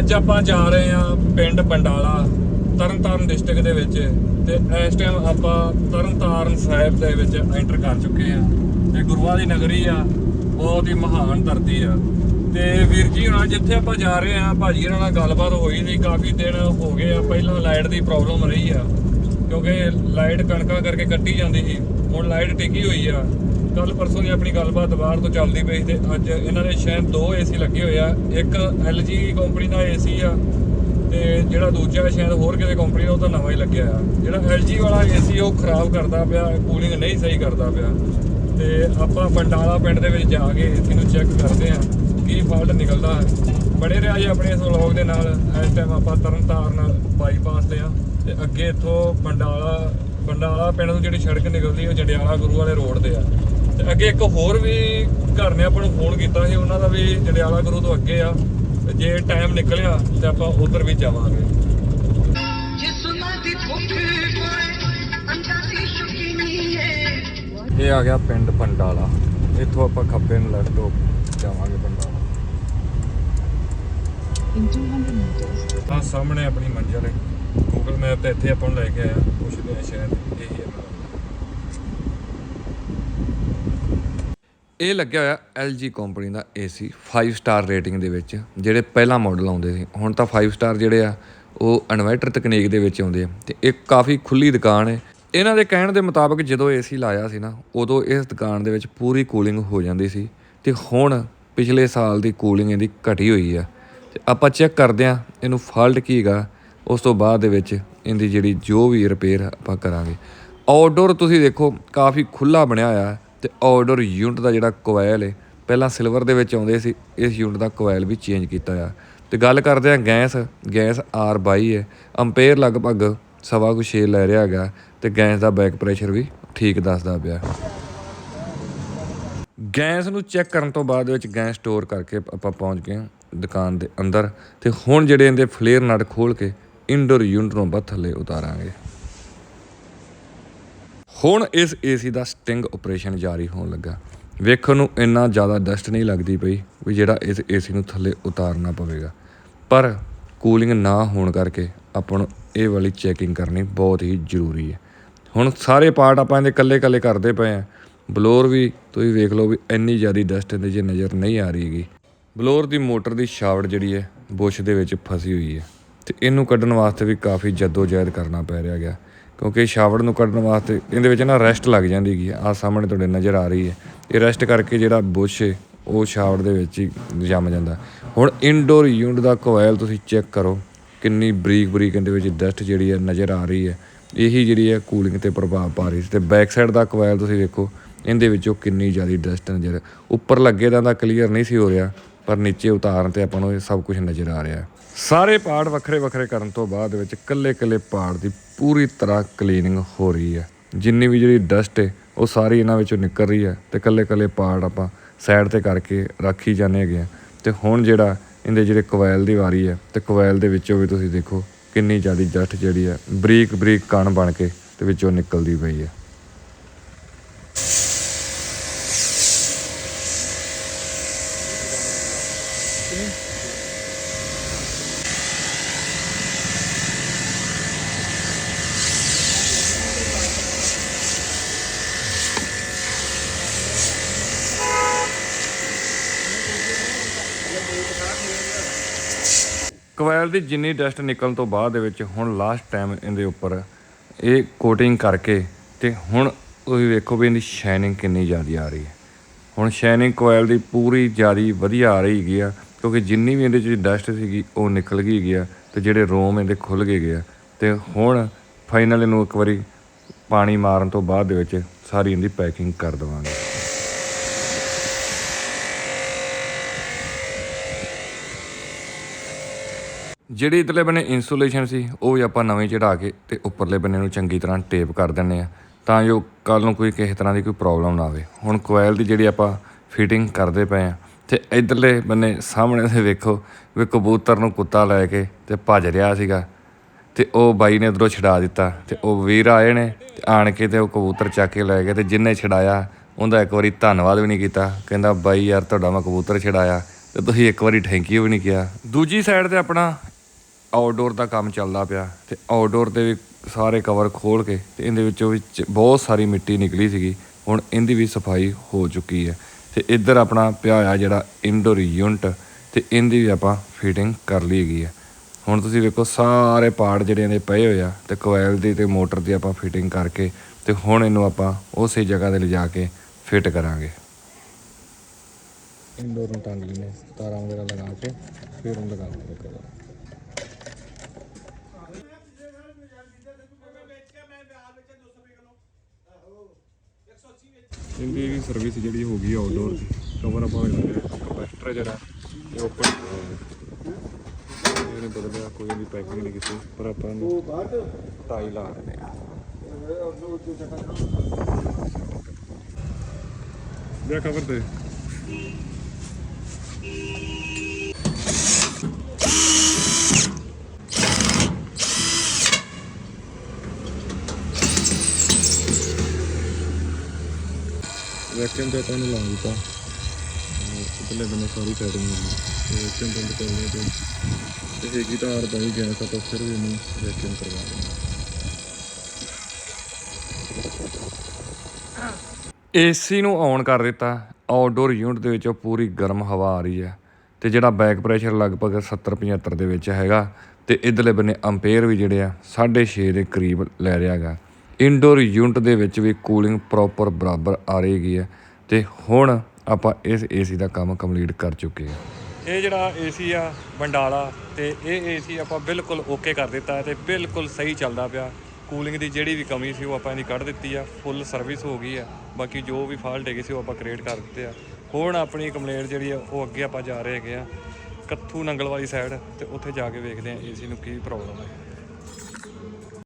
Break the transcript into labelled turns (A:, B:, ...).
A: ਅੱਜ ਆਪਾਂ ਜਾ ਰਹੇ ਹਾਂ ਪਿੰਡ ਪੰਡਾਲਾ, ਤਰਨਤਾਰਨ ਡਿਸਟ੍ਰਿਕਟ ਦੇ ਵਿੱਚ ਤੇ ਇਸ ਟਾਈਮ ਆਪਾਂ ਤਰਨਤਾਰਨ ਸਾਹਿਬ ਦੇ ਵਿੱਚ ਐਂਟਰ ਕਰ ਚੁੱਕੇ ਹਾਂ। ਤੇ ਗੁਰੂਆਂ ਦੀ ਨਗਰੀ ਆ, ਬਹੁਤ ਹੀ ਮਹਾਨ ਧਰਤੀ ਆ। ਤੇ ਵੀਰ ਜੀ ਹੁਣ ਜਿੱਥੇ ਆਪਾਂ ਜਾ ਰਹੇ ਹਾਂ, ਭਾਜੀ ਇਹਨਾਂ ਨਾਲ ਗੱਲਬਾਤ ਹੋਈ ਨਹੀਂ, ਕਾਫੀ ਦਿਨ ਹੋ ਗਏ ਆ, ਪਹਿਲਾਂ ਲਾਈਟ ਦੀ ਪ੍ਰੋਬਲਮ ਰਹੀ ਆ, ਕਿਉਂਕਿ ਲਾਈਟ ਕਣਕਾਂ ਕਰਕੇ ਕੱਟੀ ਜਾਂਦੀ ਸੀ, ਹੁਣ ਲਾਈਟ ਟਿਕੀ ਹੋਈ ਆ। ਕੱਲ ਪਰਸੋਂ ਦੀ ਆਪਣੀ ਗੱਲਬਾਤ ਬਾਹਰ ਤੋਂ ਚੱਲਦੀ ਪਈ ਤੇ ਅੱਜ ਇਹਨਾਂ ਦੇ ਸ਼ਾਇਦ ਦੋ ਏਸੀ ਲੱਗੇ ਹੋਏ ਆ। ਇੱਕ LG ਕੰਪਨੀ ਦਾ ਏਸੀ ਆ ਤੇ ਜਿਹੜਾ ਦੂਜਾ ਸ਼ਾਇਦ ਹੋਰ ਕਿਸੇ ਕੰਪਨੀ ਦਾ, ਉਹ ਤਾਂ ਨਵਾਂ ਹੀ ਲੱਗਿਆ ਆ। ਜਿਹੜਾ LG ਵਾਲਾ ਏਸੀ, ਉਹ ਖਰਾਬ ਕਰਦਾ ਪਿਆ, ਕੂਲਿੰਗ ਨਹੀਂ ਸਹੀ ਕਰਦਾ ਪਿਆ। ਤੇ ਆਪਾਂ ਬੰਡਾਲਾ ਪਿੰਡ ਦੇ ਵਿੱਚ ਜਾ ਕੇ ਏਸੀ ਨੂੰ ਚੈੱਕ ਕਰਦੇ ਆ ਕੀ ਫਾਲਟ ਨਿਕਲਦਾ ਹੈ। ਬੜੇ ਰਿਹਾ ਜੀ ਆਪਣੇ ਇਸ ਵਲੌਗ ਦੇ ਨਾਲ। ਇਸ ਟਾਈਮ ਆਪਾਂ ਤਰਨਤਾਰਨ ਬਾਈਪਾਸ ਤੇ ਆ। ਤੇ ਅੱਗੇ ਇੱਥੋਂ ਬੰਡਾਲਾ ਬੰਡਾਲਾ ਪਿੰਡ ਤੋਂ ਜਿਹੜੀ ਸੜਕ ਨਿਕਲਦੀ, ਉਹ ਜੰਡਿਆਲਾ ਗੁਰੂ ਵਾਲੇ ਰੋਡ ਤੇ ਆ। ਤੇ ਅੱਗੇ ਇੱਕ ਹੋਰ ਵੀ ਘਰ ਨੇ ਆਪਾਂ ਨੂੰ ਫੋਨ ਕੀਤਾ ਸੀ ਉਹਨਾਂ ਦਾ ਵੀ ਜੰਡਿਆਲਾ ਗੁਰੂ ਤੋਂ ਅੱਗੇ ਆ। ਤੇ ਜੇ ਟਾਈਮ ਨਿਕਲਿਆ ਤੇ ਆਪਾਂ ਉਧਰ ਵੀ ਜਾਵਾਂਗੇ। ਇਹ ਆ ਗਿਆ ਪਿੰਡ ਬੰਡਾਲਾ ਇੱਥੋਂ ਆਪਾਂ ਖੱਬੇ ਨੂੰ ਲੈਫਟ ਹੋ ਜਾਵਾਂਗੇ ਬੰਡਾਲਾ
B: In 200 meters,
A: ਆ ਸਾਹਮਣੇ ਆਪਣੀ ਮੰਜ਼ਿਲ ਹੈ। ਗੂਗਲ ਮੈਪ ਤੇ ਇੱਥੇ ਆਪਾਂ ਨੂੰ ਲੈ ਕੇ ਆਇਆ ਪੁੱਛਦੇ ਆ ਸ਼ਾਇਦ ਇਹੀ ਹੈ ਇਹ ਲੱਗਿਆ ਹੋਇਆ LG ਕੰਪਨੀ ਦਾ AC 5 ਸਟਾਰ ਰੇਟਿੰਗ ਦੇ ਵਿੱਚ, ਜਿਹੜੇ ਪਹਿਲਾ ਮਾਡਲ ਆਉਂਦੇ ਸੀ। ਹੁਣ ਤਾਂ 5 ਸਟਾਰ ਜਿਹੜੇ ਆ, ਉਹ ਇਨਵਰਟਰ ਤਕਨੀਕ ਦੇ ਵਿੱਚ ਆਉਂਦੇ ਆ। ਤੇ ਇਹ ਕਾਫੀ ਖੁੱਲੀ ਦੁਕਾਨ ਹੈ ਇਹਨਾਂ ਦੇ ਕਹਿਣ ਦੇ ਮੁਤਾਬਕ ਜਦੋਂ AC ਲਾਇਆ ਸੀ ਨਾ, ਉਦੋਂ ਇਸ ਦੁਕਾਨ ਦੇ ਵਿੱਚ ਪੂਰੀ ਕੂਲਿੰਗ ਹੋ ਜਾਂਦੀ ਸੀ। ਤੇ ਹੁਣ ਪਿਛਲੇ ਸਾਲ ਦੀ ਕੂਲਿੰਗ ਇਹਦੀ ਘਟੀ ਹੋਈ ਆ। ਤੇ ਆਪਾਂ ਚੈੱਕ ਕਰਦੇ ਆ, ਇਹਨੂੰ ਫਾਲਟ ਕੀ ਹੈਗਾ ਉਸ ਤੋਂ ਬਾਅਦ ਦੇ ਵਿੱਚ ਇਹਦੀ ਜਿਹੜੀ ਜੋ ਵੀ ਰਿਪੇਅਰ ਆਪਾਂ ਕਰਾਂਗੇ। ਆਊਟਡੋਰ ਤੁਸੀਂ ਦੇਖੋ, ਕਾਫੀ ਖੁੱਲਾ ਬਣਿਆ ਹੋਇਆ। ਹੈ ਤੇ ਆਊਟਡੋਰ ਯੂਨਿਟ ਦਾ ਜਿਹੜਾ ਕੋਇਲ ਹੈ ਪਹਿਲਾਂ ਸਿਲਵਰ ਦੇ ਵਿੱਚ ਆਉਂਦੇ ਸੀ, ਇਸ ਯੂਨਿਟ ਦਾ ਕੋਇਲ ਵੀ ਚੇਂਜ ਕੀਤਾ ਆ। ਤੇ ਗੱਲ ਕਰਦੇ ਆ ਗੈਸ ਗੈਸ R22 ਹੈ ਅੰਪੇਅਰ ਲਗਭਗ ਸਵਾ ਕੁ 6 ਲੈ ਰਿਹਾ ਹੈਗਾ, ਤੇ ਗੈਸ ਦਾ ਬੈਕ ਪ੍ਰੈਸ਼ਰ ਵੀ ਠੀਕ ਦੱਸਦਾ ਪਿਆ। ਗੈਸ ਨੂੰ ਚੈੱਕ ਕਰਨ ਤੋਂ ਬਾਅਦ ਵਿੱਚ ਗੈਸ ਸਟੋਰ ਕਰਕੇ ਆਪਾਂ ਪਹੁੰਚ ਗਏ ਹਾਂ ਦੁਕਾਨ ਦੇ ਅੰਦਰ, ਤੇ ਹੁਣ ਜਿਹੜੇ ਇਹਦੇ ਫਲੇਅਰ ਨਟ ਖੋਲ ਕੇ ਇਨਡੋਰ ਯੂਨਿਟ ਨੂੰ ਆਪਾਂ ਥੱਲੇ ਉਤਾਰਾਂਗੇ। ਹੁਣ ਇਸ ਏਸੀ ਦਾ ਸਟਿੰਗ ਆਪਰੇਸ਼ਨ ਜਾਰੀ ਹੋਣ ਲੱਗਾ। ਵੇਖਣ ਨੂੰ ਇੰਨਾ ਜ਼ਿਆਦਾ ਡਸਟ ਨਹੀਂ ਲੱਗਦੀ ਪਈ ਵੀ ਜਿਹੜਾ ਇਸ ਏਸੀ ਨੂੰ ਥੱਲੇ ਉਤਾਰਨਾ ਪਵੇਗਾ। ਪਰ ਕੂਲਿੰਗ ਨਾ ਹੋਣ ਕਰਕੇ ਆਪਾਂ ਨੂੰ ਇਹ ਵਾਲੀ ਚੈਕਿੰਗ ਕਰਨੀ ਬਹੁਤ ਹੀ ਜ਼ਰੂਰੀ ਹੈ। ਹੁਣ ਸਾਰੇ ਪਾਰਟ ਆਪਾਂ ਇਹਦੇ ਕੱਲੇ ਕੱਲੇ ਕਰਦੇ ਪਏ ਆ ਬਲੋਰ ਵੀ ਤੁਸੀਂ ਵੇਖ ਲਓ ਵੀ ਇੰਨੀ ਜ਼ਿਆਦਾ ਡਸਟ ਇਹਦੇ 'ਚ ਨਜ਼ਰ ਨਹੀਂ ਆ ਰਹੀ ਹੈਗੀ ਬਲੋਰ ਦੀ ਮੋਟਰ ਦੀ ਸ਼ਾਫਟ ਜਿਹੜੀ ਹੈ ਬੁਸ਼ ਦੇ ਵਿੱਚ ਫਸੀ ਹੋਈ ਹੈ। ਤੇ ਇਹਨੂੰ ਕੱਢਣ ਵਾਸਤੇ ਵੀ ਕਾਫੀ ਜਹਿਦ ਕਰਨਾ ਪੈ ਰਿਹਾ ਗਿਆ ਕਿਉਂਕਿ ਸ਼ਾਵੜ ਨੂੰ ਕੱਢਣ ਵਾਸਤੇ ਇਹਦੇ ਵਿੱਚ ਨਾ ਰੈਸਟ ਲੱਗ ਜਾਂਦੀ ਹੈਗੀ ਆ। ਸਾਹਮਣੇ ਤੁਹਾਡੇ ਨਜ਼ਰ ਆ ਰਹੀ ਹੈ। ਇਹ ਰੈਸਟ ਕਰਕੇ ਜਿਹੜਾ ਬੁਸ਼ ਹੈ, ਉਹ ਸ਼ਾਵੜ ਦੇ ਵਿੱਚ ਹੀ ਜੰਮ ਜਾਂਦਾ। ਹੁਣ ਇਨਡੋਰ ਯੂਨਿਟ ਦਾ ਕੋਇਲ ਤੁਸੀਂ ਚੈੱਕ ਕਰੋ, ਕਿੰਨੀ ਬਰੀਕ ਬਰੀਕ ਇਹਦੇ ਵਿੱਚ ਡਸਟ ਜਿਹੜੀ ਹੈ ਨਜ਼ਰ ਆ ਰਹੀ ਹੈ। ਇਹੀ ਜਿਹੜੀ ਹੈ ਕੂਲਿੰਗ ਤੇ ਪ੍ਰਭਾਵ ਪਾ ਰਹੀ ਸੀ। ਤੇ ਬੈਕ ਸਾਈਡ ਦਾ ਕੋਇਲ ਤੁਸੀਂ ਵੇਖੋ, ਇਹਦੇ ਵਿੱਚੋਂ ਕਿੰਨੀ ਜ਼ਿਆਦਾ ਡਸਟ ਨਜ਼ਰ ਉੱਪਰ ਲੱਗੇ ਤਾਂ ਦਾ ਕਲੀਅਰ ਨਹੀਂ ਸੀ ਹੋ ਰਿਹਾ, ਪਰ ਨੀਚੇ ਉਤਾਰਨ ਤੇ ਆਪਾਂ ਨੂੰ ਇਹ ਸਭ ਕੁਝ ਨਜ਼ਰ ਆ ਰਿਹਾ। ਸਾਰੇ ਪਾਰਟ ਵੱਖਰੇ ਵੱਖਰੇ ਕਰਨ ਤੋਂ ਬਾਅਦ ਵਿੱਚ ਕੱਲੇ ਕੱਲੇ ਪਾੜ ਦੀ ਪੂਰੀ ਤਰ੍ਹਾਂ ਕਲੀਨਿੰਗ ਹੋ ਰਹੀ ਹੈ। ਜਿੰਨੀ ਵੀ ਜਿਹੜੀ ਡਸਟ ਹੈ, ਉਹ ਸਾਰੀ ਇਹਨਾਂ ਵਿੱਚੋਂ ਨਿਕਲ ਰਹੀ ਹੈ ਤੇ ਕੱਲੇ ਕੱਲੇ ਪਾੜ ਆਪਾਂ ਸਾਈਡ ਤੇ ਕਰਕੇ ਰੱਖੀ ਜਾਂਦੇ ਹੈਗੇ ਆ ਤੇ ਹੁਣ ਜਿਹੜਾ ਇਹਦੇ ਜਿਹੜੇ ਕੋਇਲ ਦੀ ਵਾਰੀ ਹੈ, ਤੇ ਕੋਇਲ ਦੇ ਵਿੱਚੋਂ ਵੀ ਤੁਸੀਂ ਦੇਖੋ ਕਿੰਨੀ ਜ਼ਿਆਦਾ ਡਸਟ ਜਿਹੜੀ ਹੈ ਬਰੀਕ ਬਰੀਕ ਕਣ ਬਣ ਕੇ ਤੇ ਵਿੱਚੋਂ ਨਿਕਲਦੀ ਪਈ ਹੈ। ਕੋਇਲ ਦੀ ਜਿੰਨੀ ਡਸਟ ਨਿਕਲਣ ਤੋਂ ਬਾਅਦ ਦੇ ਵਿੱਚ ਹੁਣ ਲਾਸਟ ਟਾਈਮ ਇਹਦੇ ਉੱਪਰ ਇਹ ਕੋਟਿੰਗ ਕਰਕੇ ਤੇ ਹੁਣ ਤੁਸੀਂ ਵੇਖੋ ਵੀ ਇਹਦੀ ਸ਼ਾਈਨਿੰਗ ਕਿੰਨੀ ਜ਼ਿਆਦਾ ਆ ਰਹੀ ਹੈ। ਹੁਣ ਸ਼ਾਈਨਿੰਗ ਕੋਇਲ ਦੀ ਪੂਰੀ ਜ਼ਿਆਦਾ ਵਧੀਆ ਆ ਰਹੀ ਹੈਗੀ ਆ, ਕਿਉਂਕਿ ਜਿੰਨੀ ਵੀ ਇਹਦੇ 'ਚ ਡਸਟ ਸੀਗੀ, ਉਹ ਨਿਕਲ ਗਈ ਹੈਗੀ ਆ ਤੇ ਜਿਹੜੇ ਰੋਮ ਇਹਦੇ ਖੁੱਲ ਗਏ ਗਏ ਆ ਤੇ ਹੁਣ ਫਾਈਨਲ ਇਹਨੂੰ ਇੱਕ ਵਾਰੀ ਪਾਣੀ ਮਾਰਨ ਤੋਂ ਬਾਅਦ ਦੇ ਵਿੱਚ ਸਾਰੀ ਇਹਦੀ ਪੈਕਿੰਗ ਕਰ ਦੇਵਾਂਗੇ। ਜਿਹੜੀ ਇਤਲੇ ਬੰਨੇ ਇਨਸੂਲੇਸ਼ਨ ਸੀ, ਉਹ ਵੀ ਆਪਾਂ ਨਵੇਂ ਚੜਾ ਕੇ ਤੇ ਉੱਪਰਲੇ ਬੰਨੇ ਨੂੰ ਚੰਗੀ ਤਰ੍ਹਾਂ ਟੇਪ ਕਰ ਦਿੰਨੇ ਆ ਤਾਂ ਜੋ ਕੱਲ ਨੂੰ ਕੋਈ ਕਿਸੇ ਤਰ੍ਹਾਂ ਦੀ ਕੋਈ ਪ੍ਰੋਬਲਮ ਨਾ ਆਵੇ। ਹੁਣ ਕੋਇਲ ਦੀ ਜਿਹੜੀ ਆਪਾਂ ਫਿਟਿੰਗ ਕਰਦੇ ਪਏ ਆ ਤੇ ਇਧਰਲੇ ਬੰਨੇ ਸਾਹਮਣੇ ਤੇ ਵੇਖੋ ਵੀ ਕਬੂਤਰ ਨੂੰ ਕੁੱਤਾ ਲੈ ਕੇ ਤੇ ਭੱਜ ਰਿਹਾ ਸੀਗਾ ਤੇ ਉਹ ਬਾਈ ਨੇ ਉਧਰੋਂ ਛਡਾ ਦਿੱਤਾ ਤੇ ਉਹ ਵੀਰ ਆਏ ਨੇ ਤੇ ਆਣ ਕੇ ਤੇ ਉਹ ਕਬੂਤਰ ਚੱਕ ਕੇ ਲੈ ਗਏ ਤੇ ਜਿੰਨੇ ਛਡਾਇਆ ਉਹਦਾ ਇੱਕ ਵਾਰੀ ਧੰਨਵਾਦ ਵੀ ਨਹੀਂ ਕੀਤਾ, ਕਹਿੰਦਾ ਬਾਈ ਯਾਰ ਤੁਹਾਡਾ ਮੈਂ ਕਬੂਤਰ ਛਡਾਇਆ ਤੇ ਤੁਸੀਂ ਇੱਕ ਵਾਰੀ ਥੈਂਕ ਯੂ ਵੀ ਨਹੀਂ ਕਿਹਾ। ਦੂਜੀ ਸਾਈਡ ਤੇ ਆਪਣਾ ਆਊਟਡੋਰ ਦਾ ਕੰਮ ਚੱਲਦਾ ਪਿਆ ਤੇ ਆਊਟਡੋਰ ਦੇ ਵੀ ਸਾਰੇ ਕਵਰ ਖੋਲ ਕੇ ਤੇ ਇਹਦੇ ਵਿੱਚੋਂ ਵੀ ਚ- ਬਹੁਤ ਸਾਰੀ ਮਿੱਟੀ ਨਿਕਲੀ ਸੀਗੀ, ਹੁਣ ਇਹਦੀ ਵੀ ਸਫ਼ਾਈ ਹੋ ਚੁੱਕੀ ਹੈ ਤੇ ਇੱਧਰ ਆਪਣਾ ਪਿਆ ਹੋਇਆ ਜਿਹੜਾ ਇਨਡੋਰ ਯੂਨਿਟ ਤੇ ਇਹਦੀ ਵੀ ਆਪਾਂ ਫਿਟਿੰਗ ਕਰ ਲਈ ਹੈਗੀ ਹੈ। ਹੁਣ ਤੁਸੀਂ ਵੇਖੋ ਸਾਰੇ ਪਾਰਟ ਜਿਹੜੇ ਇਹਦੇ ਪਏ ਹੋਏ ਆ ਤੇ ਕੋਇਲ ਦੀ ਤੇ ਮੋਟਰ ਦੀ ਆਪਾਂ ਫਿਟਿੰਗ ਕਰਕੇ ਤੇ ਹੁਣ ਇਹਨੂੰ ਆਪਾਂ ਉਸੇ ਜਗ੍ਹਾ ਤੇ ਲਿਜਾ ਕੇ ਫਿੱਟ ਕਰਾਂਗੇ। ਇੰਡੋਰ ਨੂੰ ਟੰਗ ਲੈਨੇ ਤਾਰਾਂ ਵਗੈਰਾ ਲਗਾ ਕੇ ਫਿਰ ਉਹਨੂੰ ਲਗਾ ਕੇ ਕਰਾਂ ਇਹਦੀ ਸਰਵਿਸ ਜਿਹੜੀ ਹੋ ਗਈ ਆਊਟਡੋਰ ਦੀ ਕਵਰ ਆਪਾਂ ਕੰਪੈਸਟਰ ਜਿਹੜਾ ਇਹ ਓਪਨ ਇਹਨੇ ਬਦਲਿਆ ਕੋਈ ਵੀ ਪੈਕਿੰਗ ਨਹੀਂ ਕੀਤੀ, ਪਰ ਆਪਾਂ ਨੂੰ ਟਾਈ ਲਾ ਰਹੇ ਨੇ ਦੇ ਕਵਰ ਤੇ। ਵੈਕਿਊਮ ਤੇ ਆਪਾਂ ਨੂੰ ਲਾ ਦਿੱਤਾ ਇਤਲੇ ਬੰਨੇ ਸਾਰੀ ਸੈਟਿੰਗ ਹੋ ਗਈ ਤੇ ਵੈਕਿਊਮ ਬੰਦ ਕਰਨੇ ਤੇ ਤੇ ਹੈਗੀ ਤਾਂ ਆਰ ਬਾਈ ਗੈਸ ਆਪਾਂ ਫਿਰ ਵੀ ਇਹਨੂੰ ਵੈਕਿਊਮ ਕਰਵਾ ਦੇਣਾ ਏਸੀ ਨੂੰ ਔਨ ਕਰ ਦਿੱਤਾ। ਆਊਟਡੋਰ ਯੂਨਿਟ ਦੇ ਵਿੱਚੋਂ ਪੂਰੀ ਗਰਮ ਹਵਾ ਆ ਰਹੀ ਹੈ। ਤੇ ਜਿਹੜਾ ਬੈਕ ਪ੍ਰੈਸ਼ਰ ਲਗਭਗ 70 75 ਦੇ ਵਿੱਚ ਹੈਗਾ। ਤੇ ਇਧਰਲੇ ਬੰਨੇ ਅੰਪੇਅਰ ਵੀ ਜਿਹੜੇ ਆ 6.5 ਦੇ ਕਰੀਬ ਲੈ ਰਿਹਾ ਹੈਗਾ। ਇਨਡੋਰ ਯੂਨਿਟ ਦੇ ਵਿੱਚ ਵੀ ਕੂਲਿੰਗ ਪ੍ਰੋਪਰ ਬਰਾਬਰ ਆ ਰਹੀ ਹੈਗੀ ਹੈ ਤੇ ਹੁਣ ਆਪਾਂ ਇਸ ਏਸੀ ਦਾ ਕੰਮ ਕੰਪਲੀਟ ਕਰ ਚੁੱਕੇ ਹਾਂ।
C: ਇਹ ਜਿਹੜਾ ਏਸੀ ਆ, ਬੰਡਾਲਾ, ਤੇ ਇਹ ਏਸੀ ਆਪਾਂ ਬਿਲਕੁਲ ਓਕੇ ਕਰ ਦਿੱਤਾ ਹੈ ਤੇ ਬਿਲਕੁਲ ਸਹੀ ਚੱਲਦਾ ਪਿਆ। ਕੂਲਿੰਗ ਦੀ ਜਿਹੜੀ ਵੀ ਕਮੀ ਸੀ ਉਹ ਆਪਾਂ ਇਹਦੀ ਕੱਢ ਦਿੱਤੀ ਆ ਫੁੱਲ ਸਰਵਿਸ ਹੋ ਗਈ ਆ। ਬਾਕੀ ਜੋ ਵੀ ਫਾਲਟ ਹੈਗੇ ਸੀ ਉਹ ਆਪਾਂ ਕ੍ਰੀਏਟ ਕਰ ਦਿੱਤੇ ਆ। ਹੁਣ ਆਪਣੀ ਕੰਪਲੇਂਟ ਜਿਹੜੀ ਆ, ਉਹ ਅੱਗੇ ਆਪਾਂ ਜਾ ਰਹੇ ਹੈਗੇ ਆ ਕੱਥੂ ਨੰਗਲ ਵਾਲੀ ਸਾਈਡ ਤੇ ਉੱਥੇ ਜਾ ਕੇ ਵੇਖਦੇ ਆ ਏਸੀ ਨੂੰ ਕੀ ਪ੍ਰੋਬਲਮ ਹੈ।